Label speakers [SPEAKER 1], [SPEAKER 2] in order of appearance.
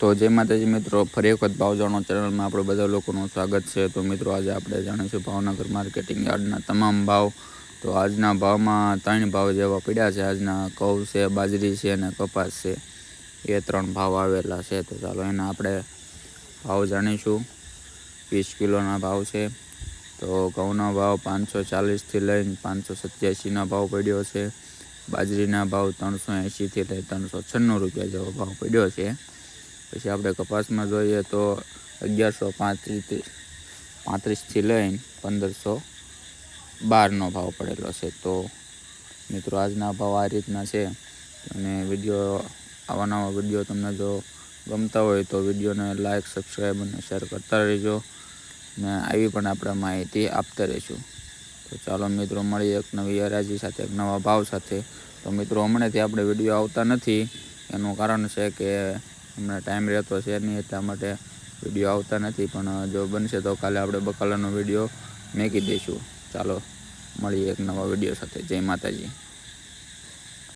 [SPEAKER 1] તો જય માતાજી મિત્રો, ફરી એક વખત ભાવ જાણો ચેનલમાં આપણે બધા લોકોનું સ્વાગત છે. તો મિત્રો, આજે આપણે જાણીશું ભાવનગર માર્કેટિંગ યાર્ડના તમામ ભાવ. તો આજના ભાવમાં ત્રણ ભાવ જેવા પડ્યા છે. આજના ઘઉં છે, બાજરી છે અને કપાસ છે. એ ત્રણ ભાવ આવેલા છે. તો ચાલો એના આપણે ભાવ જાણીશું. વીસ કિલોના ભાવ છે. તો ઘઉંનો ભાવ પાંચસો ચાલીસથી લઈને પાંચસો સત્યાસીનો ભાવ પડ્યો છે. બાજરીના ભાવ ત્રણસો એંશીથી લઈ ત્રણસો છન્નું રૂપિયા જેવો ભાવ પડ્યો છે. પછી આપણે કપાસમાં જોઈએ તો અગિયારસો પાંત્રીસથી પાંત્રીસથી લઈને પંદરસો બારનો ભાવ પડેલો છે. તો મિત્રો, આજના ભાવ આ રીતના છે. અને વીડિયો, આવા નવા વીડિયો તમને જો ગમતા હોય તો વિડીયોને લાઇક સબસ્ક્રાઈબ અને શેર કરતા રહેજો. ને આવી પણ આપણે માહિતી આપતા રહીશું. તો ચાલો મિત્રો, મળીએ એક નવી હરાજી સાથે, એક નવા ભાવ સાથે. તો મિત્રો, હમણાંથી આપણે વીડિયો આવતા નથી. એનું કારણ છે કે હમણાં ટાઈમ રહેતો છે નહીં એટલા માટે વીડિયો આવતા નથી, પણ જો બનશે તો કાલે આપણે બકાલાનો વીડિયો મેકી દઈશું. ચાલો, મળીએ એક નવા વીડિયો સાથે. જય માતાજી.